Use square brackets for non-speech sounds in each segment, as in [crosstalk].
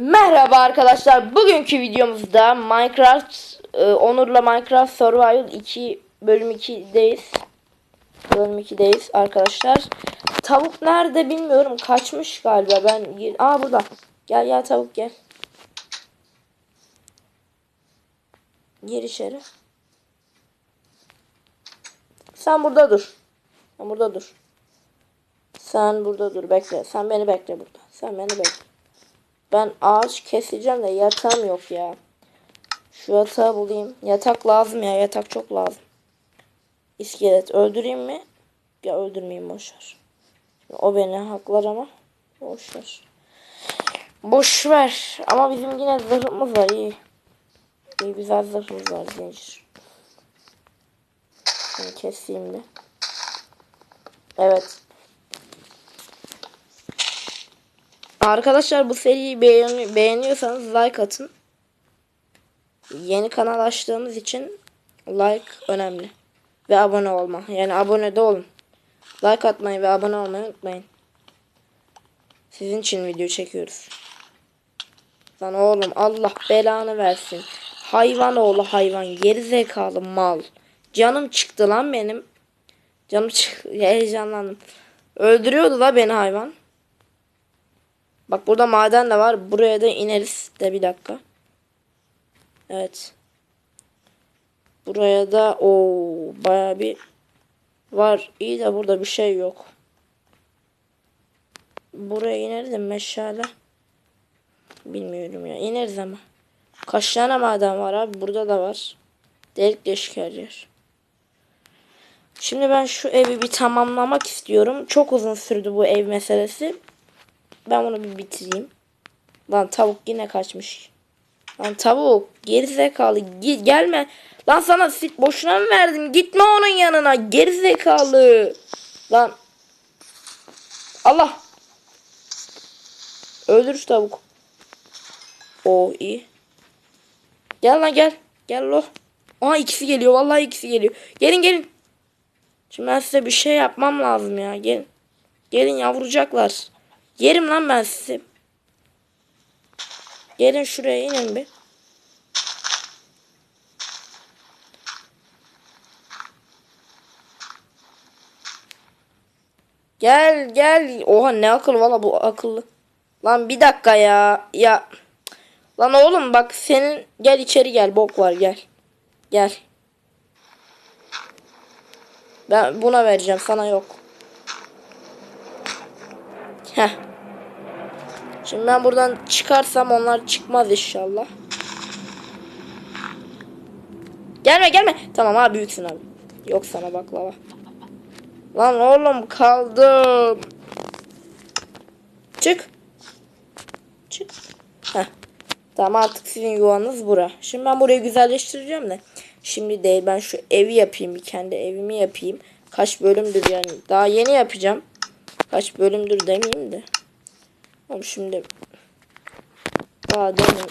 Merhaba arkadaşlar. Bugünkü videomuzda Minecraft e, Onur'la Minecraft Survival 2 bölüm 2'deyiz. Bölüm 2'deyiz arkadaşlar. Tavuk nerede bilmiyorum. Kaçmış galiba. Ben Aa burada. Gel gel tavuk gel. Gir içeri. Sen burada dur. Sen burada dur. Sen burada dur. Bekle. Sen beni bekle burada. Sen beni bekle. Ben ağaç keseceğim de yatağım yok ya. Şu yatağı bulayım. Yatak lazım ya. Yatak çok lazım. İskelet öldüreyim mi? Ya öldürmeyeyim boşver. O beni haklar ama boşver. Boş ver. Ama bizim yine zırhımız var iyi. İyi güzel zırhımız var zincir. Şunu keseyim bir. Evet. Arkadaşlar bu seriyi beğeni beğeniyorsanız like atın. Yeni kanal açtığımız için like önemli. Ve abone olma. Yani abone de olun. Like atmayı ve abone olmayı unutmayın. Sizin için video çekiyoruz. Lan oğlum Allah belanı versin. Hayvan oğlu hayvan. Geri zekalı mal. Canım çıktı lan benim. Canım çıktı. [laughs] Heyecanlandım. Öldürüyordu la beni hayvan. Bak burada maden de var. Buraya da ineriz de bir dakika. Evet. Buraya da o baya bir var. İyi de burada bir şey yok. Buraya ineriz de meşale. Bilmiyorum ya. İneriz ama. Kaç tane maden var abi? Burada da var. Delik deşik her yer. Şimdi ben şu evi bir tamamlamak istiyorum. Çok uzun sürdü bu ev meselesi. Ben bunu bir bitireyim. Lan tavuk yine kaçmış. Lan tavuk gerizekalı git gelme. Lan sana sit boşuna mı verdim? Gitme onun yanına gerizekalı. Lan. Allah. Öldür şu tavuk. O iyi. Gel lan gel. Gel lo. Aa ikisi geliyor. Vallahi ikisi geliyor. Gelin gelin. Şimdi ben size bir şey yapmam lazım ya. Gelin. Gelin yavrucaklar. Yerim lan ben sizi. Gelin şuraya inin bir. Gel gel. Oha ne akıl valla bu akıllı. Lan bir dakika ya. Ya. Lan oğlum bak senin gel içeri gel bok var gel. Gel. Ben buna vereceğim sana yok. Heh. Şimdi ben buradan çıkarsam onlar çıkmaz inşallah. Gelme gelme. Tamam abi büyüksün abi. Yok sana baklava. Lan oğlum kaldım. Çık. Çık. Heh. Tamam artık sizin yuvanız bura. Şimdi ben burayı güzelleştireceğim de. Şimdi değil ben şu evi yapayım. Bir kendi evimi yapayım. Kaç bölümdür yani. Daha yeni yapacağım. Kaç bölümdür demeyeyim de. Ama şimdi daha demin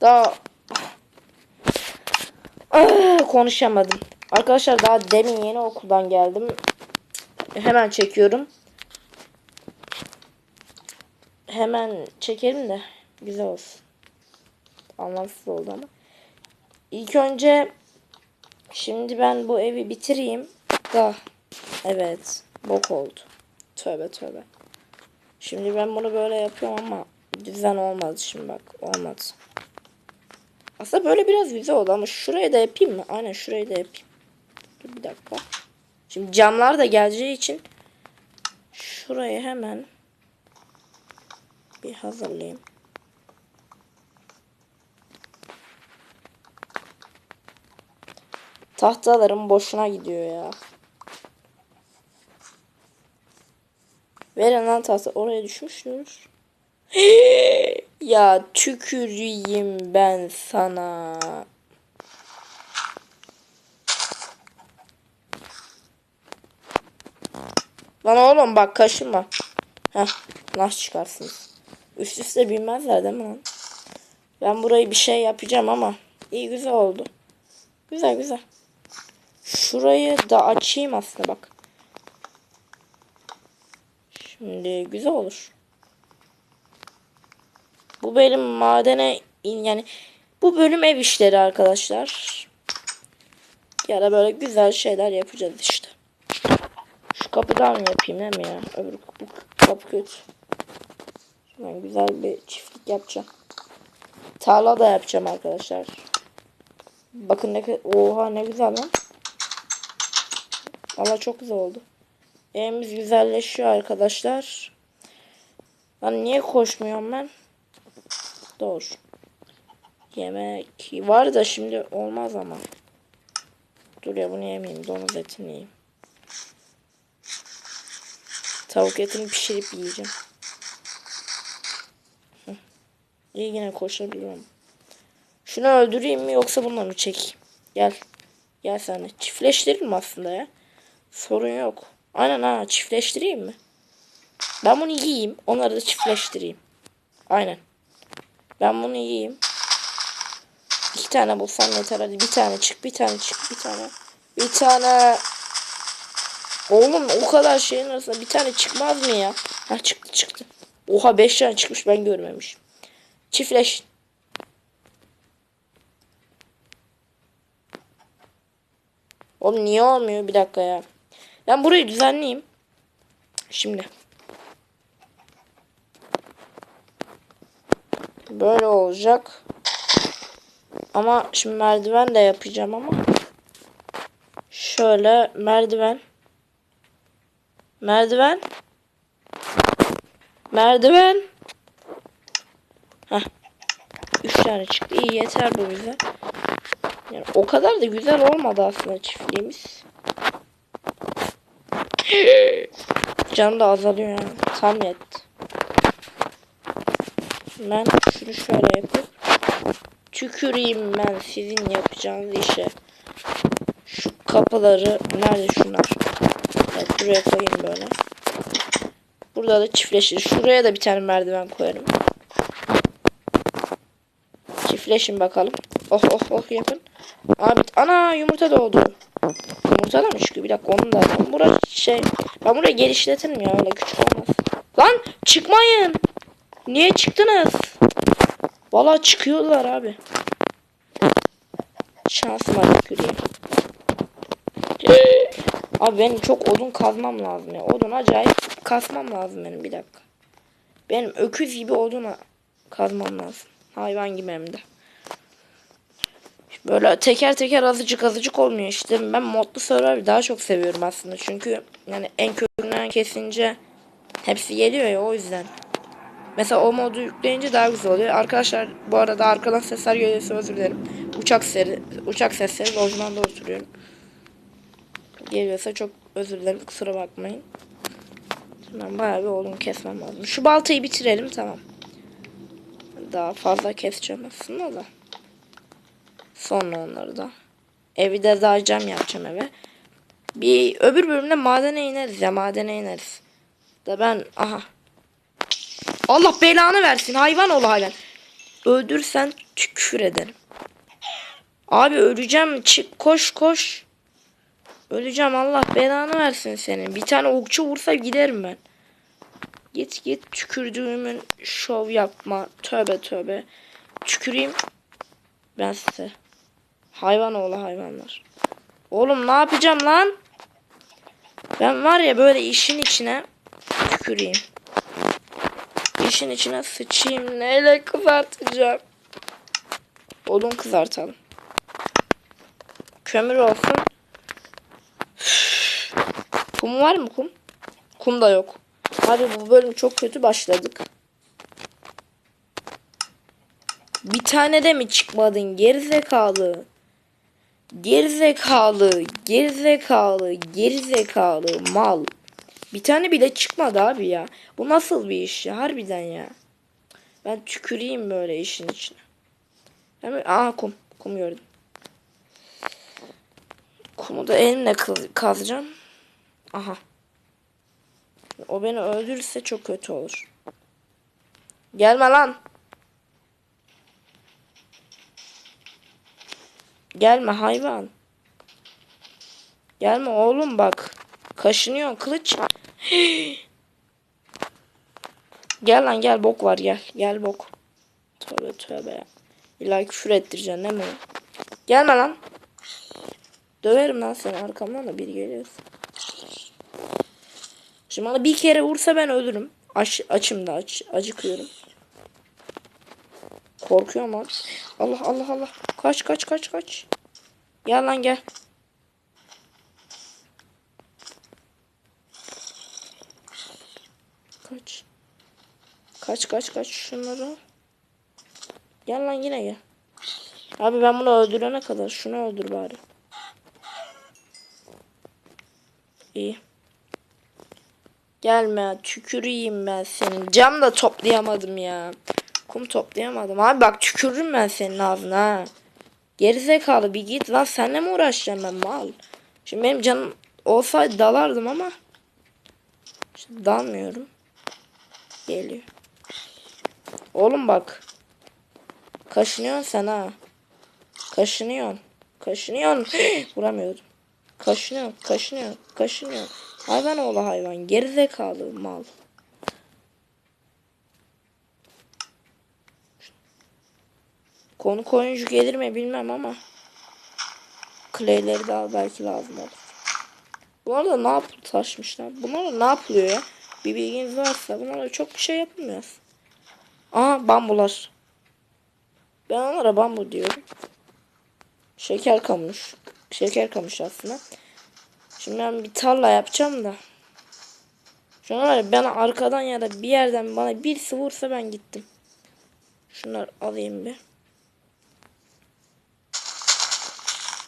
daha Ah, konuşamadım. Arkadaşlar daha demin yeni okuldan geldim. Hemen çekiyorum. Hemen çekelim de güzel olsun. Anlamsız oldu ama. İlk önce şimdi ben bu evi bitireyim. Da evet bok oldu. Tövbe tövbe. Şimdi ben bunu böyle yapıyorum ama düzen olmadı şimdi bak olmadı. Aslında böyle biraz güzel oldu ama şuraya da yapayım mı? Aynen şurayı da yapayım. Dur bir dakika. Şimdi camlar da geleceği için şurayı hemen bir hazırlayayım. Tahtalarım boşuna gidiyor ya. Verin lan tahta oraya düşmüştür. ya tüküreyim ben sana. Lan oğlum bak kaşınma. Heh nasıl çıkarsınız? Üst üste bilmezler değil mi lan? Ben burayı bir şey yapacağım ama iyi güzel oldu. Güzel güzel. Şurayı da açayım aslında bak. Şimdi güzel olur. Bu benim madene in yani bu bölüm ev işleri arkadaşlar. Ya da böyle güzel şeyler yapacağız işte. Şu kapıdan mı yapayım mi ya? Öbür kapı, kapı kötü. Ben güzel bir çiftlik yapacağım. Tarla da yapacağım arkadaşlar. Bakın ne oha ne güzel lan. Valla çok güzel oldu. Evimiz güzelleşiyor arkadaşlar. Lan niye koşmuyorum ben? Doğru. Yemek var da şimdi olmaz ama. Dur ya bunu yemeyeyim. Domuz etini yiyeyim. Tavuk etini pişirip yiyeceğim. İyi yine koşabiliyorum. Şunu öldüreyim mi yoksa bununla mı çekeyim? Gel. Gel sen de. Çiftleştirelim mi aslında ya? Sorun yok. Aynen ha çiftleştireyim mi? Ben bunu yiyeyim. Onları da çiftleştireyim. Aynen. Ben bunu yiyeyim. İki tane bulsam yeter hadi. Bir tane çık, bir tane çık, bir tane. Bir tane. Oğlum o kadar şeyin arasında bir tane çıkmaz mı ya? Ha çıktı çıktı. Oha beş tane çıkmış ben görmemişim. Çiftleş. Oğlum niye olmuyor? Bir dakika ya. Ben burayı düzenleyeyim. Şimdi. Böyle olacak. Ama şimdi merdiven de yapacağım ama. Şöyle merdiven. Merdiven. Merdiven. Heh. Üç tane çıktı. İyi yeter bu bize. Yani o kadar da güzel olmadı aslında çiftliğimiz. [laughs] Can da azalıyor yani. Tam yetti. Ben şunu şöyle yapıp tüküreyim ben sizin yapacağınız işe. Şu kapıları nerede şunlar? Evet buraya koyayım böyle. Burada da çiftleşir. Şuraya da bir tane merdiven koyarım. Çiftleşin bakalım. Oh oh oh yapın. Abi ana yumurta doğdu. Yumurta da mı? Bir dakika onu da alalım. Burası şey. Ben burayı genişletirim ya öyle küçük olmaz. Lan çıkmayın. Niye çıktınız? Valla çıkıyorlar abi. Şansıma tüküreyim. [gasps] Abi benim çok odun kazmam lazım ya. Odun acayip kazmam lazım benim bir dakika. Benim öküz gibi oduna kazmam lazım. Hayvan gibi hem de. Böyle teker teker azıcık azıcık olmuyor işte. Ben modlu server daha çok seviyorum aslında. Çünkü yani en kökünden kesince hepsi geliyor ya o yüzden. Mesela o modu yükleyince daha güzel oluyor. Arkadaşlar bu arada arkadan sesler geliyorsa özür dilerim. Uçak seri, uçak sesleri lojmanda oturuyorum. Geliyorsa çok özür dilerim kusura bakmayın. Ben bayağı bir oğlum kesmem lazım. Şu baltayı bitirelim tamam. Daha fazla keseceğim aslında da. Sonra onları da. Evi de daha yapacağım eve. Bir öbür bölümde madene ineriz ya madene ineriz. Da ben aha. Allah belanı versin hayvan ol hayvan. Öldürsen tükür ederim. Abi öleceğim çık koş koş. Öleceğim Allah belanı versin senin. Bir tane okçu vursa giderim ben. Git git tükürdüğümün şov yapma. Tövbe tövbe. Tüküreyim. Ben size. Hayvan oğlu hayvanlar. Oğlum ne yapacağım lan? Ben var ya böyle işin içine tüküreyim. İşin içine sıçayım. Neyle kızartacağım? Odun kızartalım. Kömür olsun. Kum var mı kum? Kum da yok. Abi bu bölüm çok kötü başladık. Bir tane de mi çıkmadın gerizekalı? Gerizekalı, gerizekalı, gerizekalı mal. Bir tane bile çıkmadı abi ya. Bu nasıl bir iş ya harbiden ya. Ben tüküreyim böyle işin içine. Hemen, aha kum. Kum gördüm. Kumu da elimle kazacağım. Aha. O beni öldürürse çok kötü olur. Gelme lan. Gelme hayvan. Gelme oğlum bak. Kaşınıyor kılıç. [gasps] gel lan gel bok var gel. Gel bok. Tövbe tövbe. İlla küfür ettireceksin değil mi? Gelme lan. Döverim lan seni arkamdan da biri geliyorsa. Şimdi bana bir kere vursa ben ölürüm. Aç, açım da aç, acıkıyorum. Korkuyorum lan. Allah Allah Allah. Kaç kaç kaç kaç. Gel lan gel. Kaç. Kaç kaç kaç şunları. Gel lan yine gel. Abi ben bunu öldürene kadar şunu öldür bari. İyi. Gelme tüküreyim ben senin. Cam da toplayamadım ya. Kum toplayamadım. Abi bak tükürürüm ben senin ağzına. Gerizekalı bir git lan senle mi uğraşacağım ben mal. Şimdi benim canım olsaydı dalardım ama. İşte dalmıyorum. Geliyor. Oğlum bak. Kaşınıyorsun sen ha. Kaşınıyorsun. Kaşınıyorsun. [gasps] Vuramıyordum. Kaşınıyor, kaşınıyor, kaşınıyor. Hayvan oğlu hayvan. Gerizekalı mal. Konu oyuncu gelir mi bilmem ama. Clay'leri daha belki lazım olur. Bunlar da ne yapıp taşmışlar? Bunlar ne yapılıyor ya? Bir bilginiz varsa bunlarla çok bir şey yapılmıyor. Aha bambular. Ben onlara bambu diyorum. Şeker kamış. Şeker kamış aslında. Şimdi ben bir tarla yapacağım da. Şu an var ya ben arkadan ya da bir yerden bana birisi vursa ben gittim. Şunları alayım bir.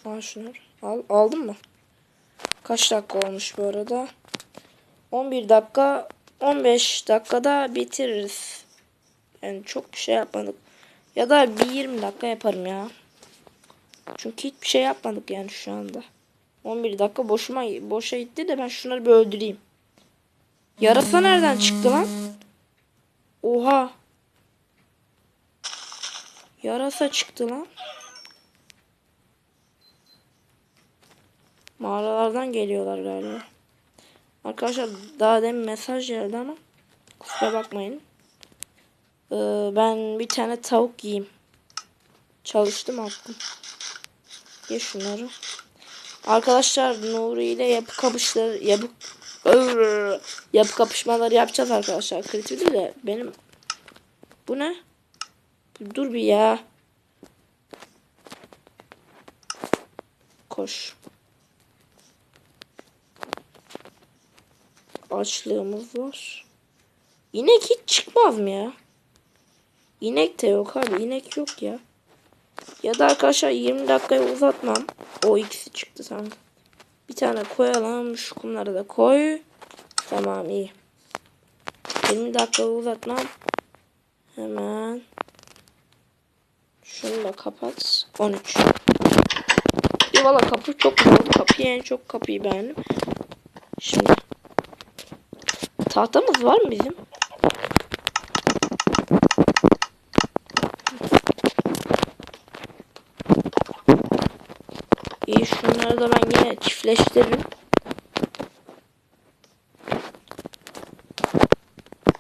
Al şunları. Al, aldın mı? Kaç dakika olmuş bu arada? 11 dakika 15 dakikada bitiririz. Yani çok bir şey yapmadık. Ya da bir 20 dakika yaparım ya. Çünkü hiçbir şey yapmadık yani şu anda. 11 dakika boşuma boşa gitti de ben şunları bir öldüreyim. Yarasa nereden çıktı lan? Oha. Yarasa çıktı lan. Mağaralardan geliyorlar galiba. Arkadaşlar daha demin mesaj geldi ama kusura bakmayın. Ee, ben bir tane tavuk yiyeyim. Çalıştım attım. Ye şunları. Arkadaşlar Nuri ile yapı kapışları yapı [laughs] yapı kapışmaları yapacağız arkadaşlar. Kritik de benim bu ne? Dur bir ya. Koş. Açlığımız var. İnek hiç çıkmaz mı ya? İnek de yok abi. İnek yok ya. Ya da arkadaşlar 20 dakikaya uzatmam. O ikisi çıktı tamam. Bir tane koyalım. Şu kumları da koy. Tamam iyi. 20 dakika uzatmam. Hemen. Şunu da kapat. 13. Bir valla kapı çok güzel. Kapıyı en çok kapıyı beğendim. Şimdi. Tahtamız var mı bizim? İyi şunları da ben yine çiftleştiririm.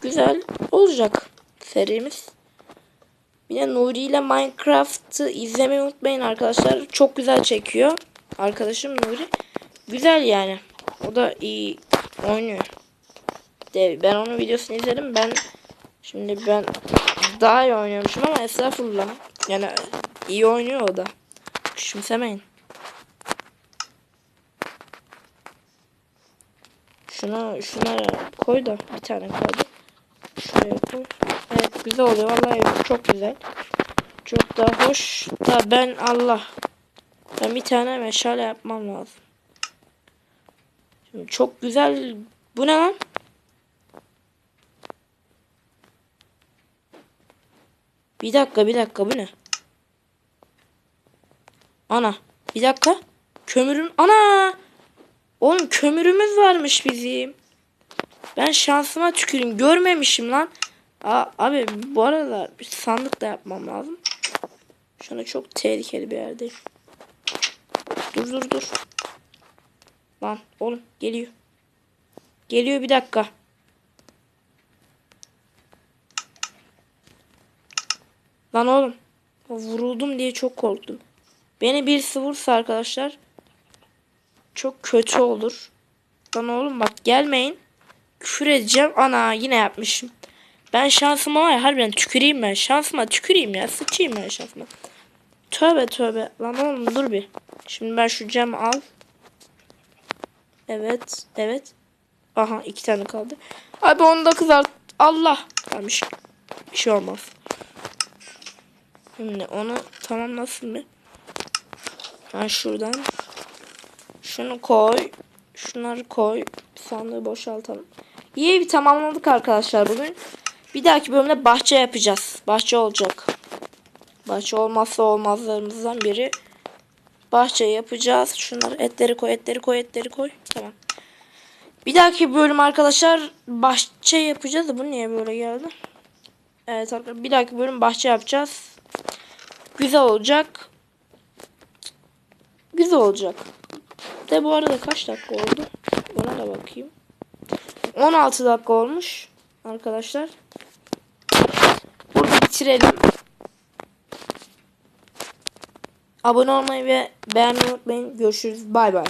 Güzel olacak serimiz. Bir Nuri ile Minecraft'ı izlemeyi unutmayın arkadaşlar. Çok güzel çekiyor. Arkadaşım Nuri. Güzel yani. O da iyi oynuyor. De, ben onun videosunu izledim. Ben şimdi ben daha iyi oynuyormuşum ama estağfurullah. Yani iyi oynuyor o da. Küçümsemeyin. Şuna şunlara koy da bir tane koydum. Şuraya koy. Evet güzel oluyor. Vallahi çok güzel. Çok da hoş. Da ben Allah. Ben bir tane meşale yapmam lazım. Şimdi çok güzel. Bu ne lan? Bir dakika bir dakika bu ne? Ana. Bir dakika. Kömürüm. Ana. Oğlum kömürümüz varmış bizim. Ben şansıma tüküreyim. Görmemişim lan. Aa, abi bu arada bir sandık da yapmam lazım. Şu anda çok tehlikeli bir yerdeyim. Dur dur dur. Lan oğlum geliyor. Geliyor bir dakika. Lan oğlum. Vuruldum diye çok korktum. Beni birisi vursa arkadaşlar çok kötü olur. Lan oğlum bak gelmeyin. Küfür edeceğim. Ana yine yapmışım. Ben şansıma var ya harbiden tüküreyim ben. Şansıma tüküreyim ya. Sıçayım ben şansıma. Tövbe tövbe. Lan oğlum dur bir. Şimdi ben şu camı al. Evet. Evet. Aha iki tane kaldı. Abi onu da kızart. Allah. Bir şey, bir şey olmaz. Şimdi onu tamamlasın mı? Ben şuradan. Şunu koy. Şunları koy. Sandığı boşaltalım. İyi bir tamamladık arkadaşlar bugün. Bir dahaki bölümde bahçe yapacağız. Bahçe olacak. Bahçe olmazsa olmazlarımızdan biri. Bahçe yapacağız. Şunları etleri koy, etleri koy, etleri koy. Tamam. Bir dahaki bölüm arkadaşlar bahçe yapacağız bu niye böyle geldi? Evet arkadaşlar bir dahaki bölüm bahçe yapacağız. Güzel olacak. Güzel olacak. De bu arada kaç dakika oldu? Ona da bakayım. 16 dakika olmuş arkadaşlar. Burada bitirelim. Abone olmayı ve beğenmeyi unutmayın. Görüşürüz. Bay bay.